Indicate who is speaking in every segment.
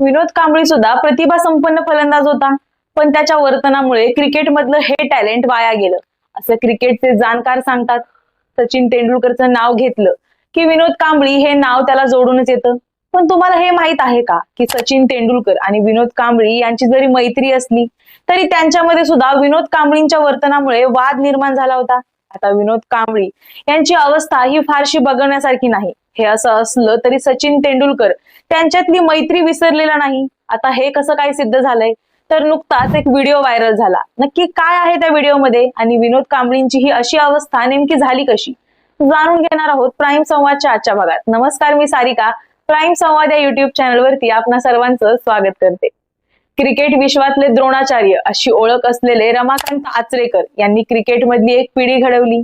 Speaker 1: विनोद कांबळी सुद्धा प्रतिभा संपन्न फलंदाज होता. पण त्याच्या वर्तनामुळे क्रिकेटमधलं हे टॅलेंट वाया गेलं. असं क्रिकेटचे जाणकार सांगतात. सचिन तेंडुलकरचं नाव घेतलं की विनोद कांबळी हे नाव त्याला जोडूनच येतं. पण तुम्हाला हे माहीत आहे का की सचिन तेंडुलकर आणि विनोद कांबळी यांची जरी मैत्री असली तरी त्यांच्यामध्ये सुद्धा विनोद कांबळींच्या वर्तनामुळे वाद निर्माण झाला होता. आता विनोद कांबळी यांची अवस्था ही फारशी बघण्यासारखी नाही. हे असं असलं तरी सचिन तेंडुलकर त्यांच्यातली मैत्री विसरलेला नाही. आता हे कसं काय सिद्ध झालंय? तर नुकताच एक व्हिडिओ व्हायरल झाला. नक्की काय आहे त्या व्हिडिओमध्ये? आणि विनोद कांबळींची ही अशी अवस्था नेमकी झाली कशी? जाणून घेणार आहोत प्राईम संवादच्या आजच्या भागात. नमस्कार मी सारिका. प्राईम संवाद या युट्यूब चॅनलवरती आपणा सर्वांचं स्वागत करते. क्रिकेट विश्वातले द्रोणाचार्य अशी ओळख असलेले रमाकांत आचरेकर यांनी क्रिकेटमधली एक पिढी घडवली.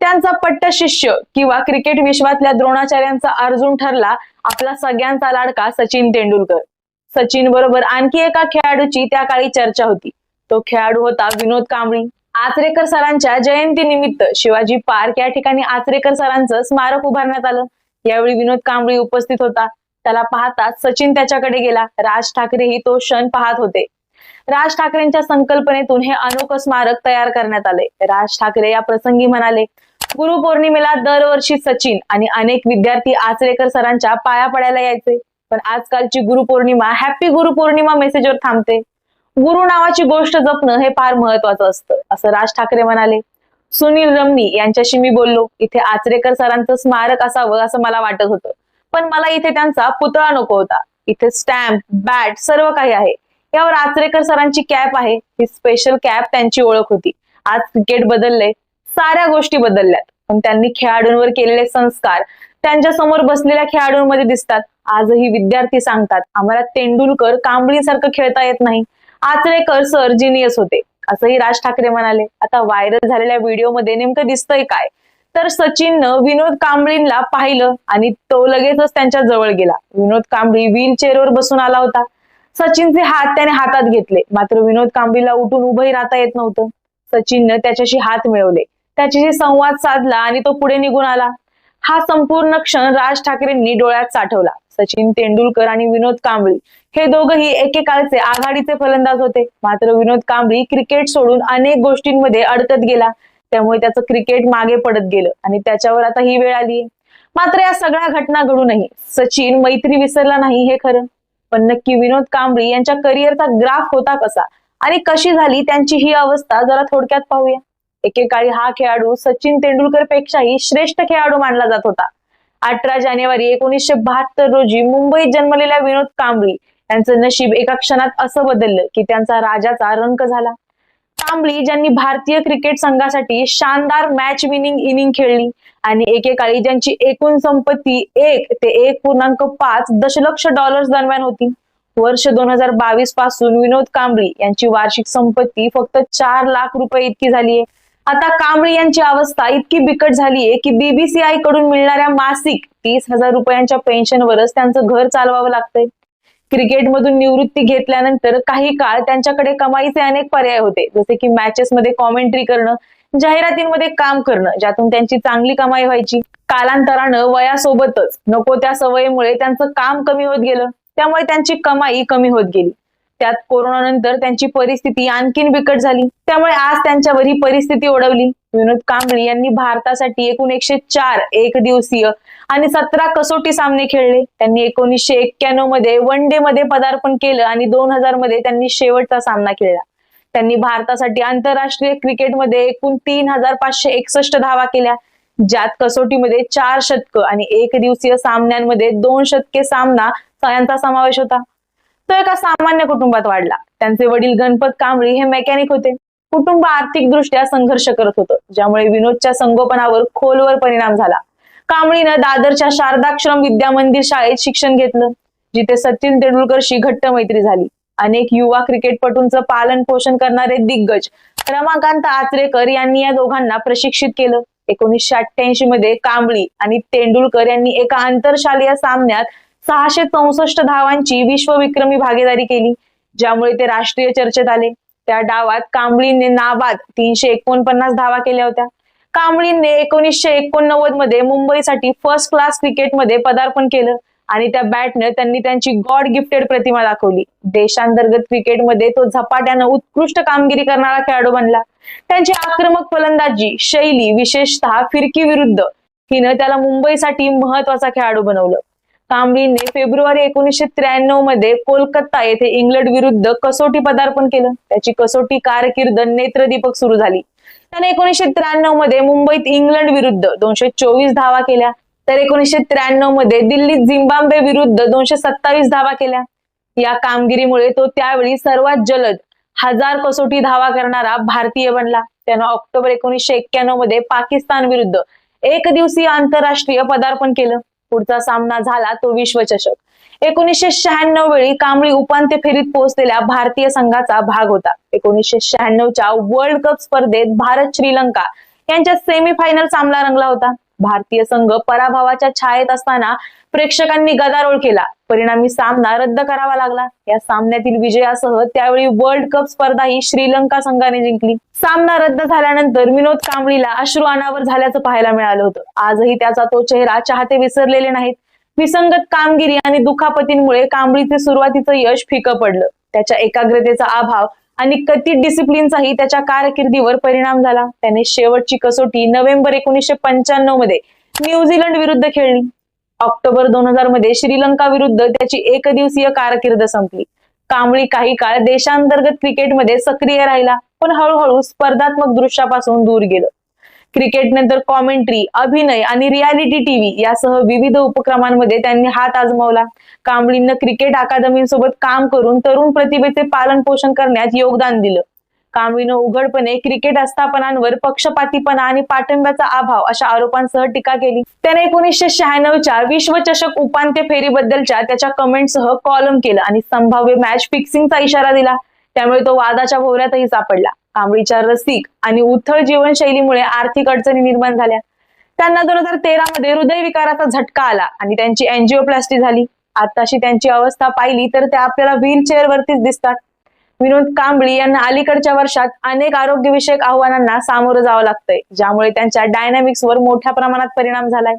Speaker 1: त्यांचा पट्ट शिष्य किंवा क्रिकेट विश्वातल्या द्रोणाचार्यांचा अर्जुन ठरला आपला सगळ्यांचा लाडका सचिन तेंडुलकर. सचिन बरोबर आणखी एका खेळाडूची त्या काळी चर्चा होती. तो खेळाडू होता विनोद कांबळी. आचरेकर सरांच्या जयंती निमित्त शिवाजी पार्क या ठिकाणी आचरेकर सरांचं स्मारक उभारण्यात आलं. यावेळी विनोद कांबळी उपस्थित होता. त्याला पाहताच सचिन त्याच्याकडे गेला. राज ठाकरेही तो क्षण पाहत होते. राज ठाकरेंच्या संकल्पनेतून हे अनोखं स्मारक तयार करण्यात आले राज ठाकरे या प्रसंगी म्हणाले गुरुपौर्णिमेला दरवर्षी सचिन आणि अनेक विद्यार्थी आचरेकर सरांच्या पाया पडायला यायचे. पण आजकालची गुरुपौर्णिमा हॅपी गुरुपौर्णिमा मेसेजवर थांबते. गुरु नावाची गोष्ट जपणं हे फार महत्वाचं असतं असं राज ठाकरे म्हणाले. सुनील रम्मी यांच्याशी मी बोललो इथे आचरेकर सरांचं स्मारक असावं असं मला वाटत होतं. पण मला इथे त्यांचा पुतळा नको होता. इथे स्टॅम्प बॅट सर्व काही आहे. यावर आचरेकर सरांची कॅप आहे. ही स्पेशल कॅप त्यांची ओळख होती. आज क्रिकेट बदललंय. साऱ्या गोष्टी बदलल्यात. पण त्यांनी खेळाडूंवर केलेले संस्कार त्यांच्यासमोर बसलेल्या खेळाडूंमध्ये दिसतात. आजही विद्यार्थी सांगतात आम्हाला तेंडुलकर कांबळीसारखं खेळता येत नाही. आचरेकर सर जिनियस होते. असंही राज ठाकरे म्हणाले. आता व्हायरल झालेल्या व्हिडिओमध्ये नेमकं दिसतंय काय? तर सचिननं विनोद कांबळींना पाहिलं आणि तो लगेचच त्यांच्या जवळ गेला. विनोद कांबळी व्हील चेअरवर बसून आला होता. सचिनचे हात त्याने हातात घेतले. मात्र विनोद कांबळीला उठून उभंही राहता येत नव्हतं. सचिननं त्याच्याशी हात मिळवले. त्याच्याशी संवाद साधला आणि तो पुढे निघून आला. हा संपूर्ण क्षण राज ठाकरेंनी डोळ्यात साठवला. सचिन तेंडुलकर आणि विनोद कांबळी हे दोघही एकेकाळचे आघाडीचे फलंदाज होते. मात्र विनोद कांबळी क्रिकेट सोडून अनेक गोष्टींमध्ये अडकत गेला. त्यामुळे त्याचं क्रिकेट मागे पडत गेलं आणि त्याच्यावर आता ही वेळ आली मात्र या सगळ्या घटना घडूनही सचिन मैत्री विसरला नाही हे खरं. पण नक्की विनोद कांबळी यांच्या करिअरचा ग्राफ होता कसा? आणि कशी झाली त्यांची ही अवस्था? जरा थोडक्यात पाहूया. एकेकाळी हा खेळाडू सचिन तेंडुलकर पेक्षाही श्रेष्ठ खेळाडू मानला जात होता. अठरा जानेवारी एकोणीसशे बहात्तर रोजी मुंबईत जन्मलेल्या विनोद कांबळी यांचं नशीब एका क्षणात असं बदललं की त्यांचा राजाचा रंक झाला. कांबळी ज्यांनी भारतीय क्रिकेट संघासाठी शानदार मॅच विनिंग इनिंग खेळली आणि एकेकाळी ज्यांची एकूण संपत्ती एक ते एक पूर्णांक पाच दशलक्ष डॉलर्स दरम्यान होती. वर्ष दोन हजार बावीसपासून विनोद कांबळी यांची वार्षिक संपत्ती फक्त चार लाख रुपये इतकी झालीये आता कांबळी यांची अवस्था इतकी बिकट झालीये की बीबीसीआयकडून मिळणाऱ्या मासिक तीस हजार रुपयांच्या पेन्शनवरच त्यांचं घर चालवावं लागतंय. क्रिकेटमधून निवृत्ती घेतल्यानंतर काही काळ त्यांच्याकडे कमाईचे अनेक पर्याय होते. जसे की मॅचेस मध्ये कॉमेंट्री करणं जाहिरातींमध्ये काम करणं ज्यातून त्यांची चांगली कमाई व्हायची. कालांतरानं वयासोबतच नको त्या सवयीमुळे त्यांचं काम कमी होत गेलं. त्यामुळे त्यांची कमाई कमी होत गेली. त्यात कोरोनानंतर त्यांची परिस्थिती आणखीन बिकट झाली. त्यामुळे आज त्यांच्यावर ही परिस्थिती ओढवली. विनोद कांबळी यांनी भारतासाठी एकूण एकशे चार एक दिवसीय आणि सतरा कसोटी सामने खेळले. त्यांनी एकोणीसशे एक्क्याण्णवमध्ये वन डे मध्ये पदार्पण केलं आणि दोन हजारमध्ये त्यांनी शेवटचा सामना खेळला. त्यांनी भारतासाठी आंतरराष्ट्रीय क्रिकेटमध्ये एकूण तीन हजार पाचशे एकसष्ट धावा केल्या. ज्यात कसोटीमध्ये चार शतक आणि एक दिवसीय सामन्यांमध्ये दोन शतके सामना यांचा समावेश होता. तो एका सामान्य कुटुंबात वाढला. त्यांचे वडील गणपत कांबळी हे मेकॅनिक होते. कुटुंब आर्थिकदृष्ट्या संघर्ष करत होतं ज्यामुळे विनोदच्या संगोपनावर खोलवर परिणाम झाला. कांबळीनं दादरच्या शारदाक्षरम विद्या मंदिर शाळेत शिक्षण घेतलं जिथे सचिन तेंडुलकरशी घट्ट मैत्री झाली. अनेक युवा क्रिकेटपटूंचं पालन पोषण करणारे दिग्गज रमाकांत आचरेकर यांनी या दोघांना प्रशिक्षित केलं. एकोणीसशे अठ्ठ्याऐंशी मध्ये कांबळी आणि तेंडुलकर यांनी एका आंतरशालीय सामन्यात सहाशे चौसष्ट धावांची विश्वविक्रमी भागीदारी केली ज्यामुळे ते राष्ट्रीय चर्चेत आले. त्या डावात कांबळीने नाबाद तीनशे एकोणपन्नास धावा केल्या होत्या. कांबळीने एकोणीसशे एकोणनव्वदमध्ये मुंबईसाठी फर्स्ट क्लास क्रिकेटमध्ये पदार्पण केलं. आणि त्या बॅटनं त्यांनी त्यांची गॉड गिफ्टेड प्रतिमा दाखवली. देशांतर्गत क्रिकेटमध्ये तो झपाट्यानं उत्कृष्ट कामगिरी करणारा खेळाडू बनला. त्यांची आक्रमक फलंदाजी शैली विशेषतः फिरकी विरुद्ध हिनं त्याला मुंबईसाठी महत्त्वाचा खेळाडू बनवलं. कांबळीने फेब्रुवारी एकोणीसशे त्र्याण्णवमध्ये कोलकाता येथे इंग्लंड विरुद्ध कसोटी पदार्पण केलं. त्याची कसोटी कारकीर्द नेत्रदीपक सुरू झाली. त्याने एकोणीसशे त्र्याण्णवमध्ये मुंबईत इंग्लंड विरुद्ध दोनशे चोवीस धावा केल्या. तर एकोणीसशे त्र्याण्णवमध्ये दिल्लीत झिम्बाब्वे विरुद्ध दोनशे सत्तावीस धावा केल्या. या कामगिरीमुळे तो त्यावेळी सर्वात जलद हजार कसोटी धावा करणारा भारतीय बनला. त्यानं ऑक्टोबर एकोणीसशे एक्क्याण्णवमध्ये पाकिस्तान विरुद्ध एक दिवसीय आंतरराष्ट्रीय पदार्पण केलं. पुढचा सामना झाला तो विश्वचषक. एकोणीसशे शहाण्णव वेळी कांबळी उपांत्य फेरीत पोहोचलेल्या भारतीय संघाचा भाग होता. एकोणीसशे शहाण्णवच्या वर्ल्ड कप स्पर्धेत भारत श्रीलंका यांच्यात सेमीफायनल सामना रंगला होता. भारतीय संघ पराभवाच्या छायेत असताना प्रेक्षकांनी गदारोळ केला. परिणामी सामना रद्द करावा लागला. या सामन्यातील विजयासह त्यावेळी वर्ल्ड कप स्पर्धा ही श्रीलंका संघाने जिंकली. सामना रद्द झाल्यानंतर विनोद कांबळीला अश्रू अनावर झाल्याचं पाहायला मिळालं होतं. आजही त्याचा तो चेहरा चाहते विसरलेले नाहीत. विसंगत कामगिरी आणि दुखापतींमुळे कांबळीचे सुरुवातीचं यश फिकं पडलं. त्याच्या एकाग्रतेचा अभाव आणि कथित डिसिप्लिनचाही त्याच्या कारकिर्दीवर परिणाम झाला. त्याने शेवटची कसोटी नोव्हेंबर एकोणीसशे पंच्याण्णवमध्ये न्यूझीलंड विरुद्ध खेळली. ऑक्टोबर दोन हजारमध्ये श्रीलंका विरुद्ध त्याची एक दिवसीय कारकीर्द संपली. कांबळी काही काळ देशांतर्गत क्रिकेटमध्ये सक्रिय राहिला पण हळूहळू स्पर्धात्मक दृश्यापासून दूर गेलं. क्रिकेट नंतर कॉमेंट्री अभिनय आणि रियालिटी टीव्ही यासह विविध उपक्रमांमध्ये त्यांनी हात आजमावला. कांबळींना क्रिकेट अकादमीसोबत काम करून तरुण प्रतिभेचे पालन पोषण करण्यात योगदान दिलं. कांबळीनं उघडपणे क्रिकेट आस्थापनांवर पक्षपातीपणा आणि पाठिंब्याचा अभाव अशा आरोपांसह टीका केली. त्याने एकोणीसशे शहाण्णवच्या विश्वचषक उपांत्य फेरीबद्दलच्या त्याच्या कमेंटसह कॉलम केलं आणि संभाव्य मॅच फिक्सिंगचा इशारा दिला. त्यामुळे तो वादाच्या भोवऱ्यातही सापडला. कांबळीच्या रसिक आणि उथळ जीवनशैलीमुळे आर्थिक अडचणी निर्माण झाल्या. त्यांना दोन हजार तेरा मध्ये हृदयविकाराचा झटका आला आणि त्यांची अँजिओप्लास्टी झाली. आताशी त्यांची अवस्था पाहिली तर ते आपल्याला व्हीलचेअर वरतीच दिसतात. विनोद कांबळी यांना अलीकडच्या वर्षात अनेक आरोग्यविषयक आव्हानांना सामोरं जावं लागतंय ज्यामुळे त्यांच्या डायनॅमिक्सवर मोठ्या प्रमाणात परिणाम झालाय.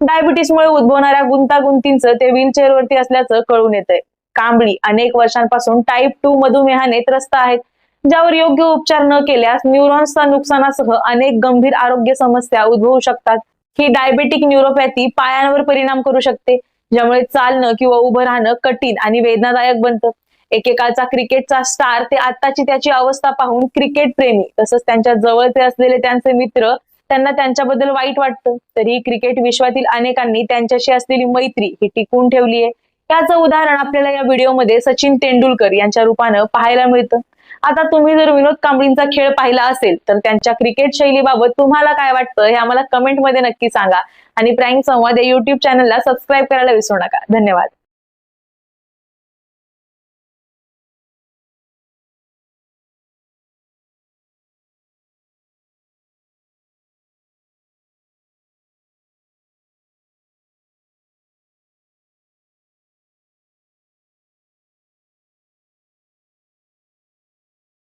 Speaker 1: डायबिटीसमुळे उद्भवणाऱ्या गुंतागुंतींचं ते व्हीलचेअरवरती असल्याचं कळून येतंय. कांबळी अनेक वर्षांपासून टाईप टू मधुमेहाने त्रस्त आहेत. ज्यावर योग्य उपचार न केल्यास न्यूरॉन्सच्या नुकसानासह अनेक गंभीर आरोग्य समस्या उद्भवू शकतात. ही डायबेटिक न्यूरोपॅथी पायांवर परिणाम करू शकते ज्यामुळे चालणं किंवा उभं राहणं कठीण आणि वेदनादायक बनतं. एकेकाळचा क्रिकेटचा स्टार ते आत्ताची त्याची अवस्था पाहून क्रिकेट प्रेमी तसंच त्यांच्या जवळचे असलेले त्यांचे मित्र त्यांना त्यांच्याबद्दल वाईट वाटतं. तरीही क्रिकेट विश्वातील अनेकांनी त्यांच्याशी असलेली मैत्री ही टिकून ठेवली आहे त्याचं उदाहरण आपल्याला या व्हिडिओमध्ये सचिन तेंडुलकर यांच्या रूपानं पाहायला मिळतं. आता तुम्ही जर विनोद कांबळींचा खेळ पाहिला असेल तर त्यांच्या क्रिकेट शैलीबाबत तुम्हाला काय वाटतं हे आम्हाला कमेंटमध्ये नक्की सांगा. आणि प्राईम संवाद या युट्यूब चॅनलला सबस्क्राईब करायला विसरू नका. धन्यवाद.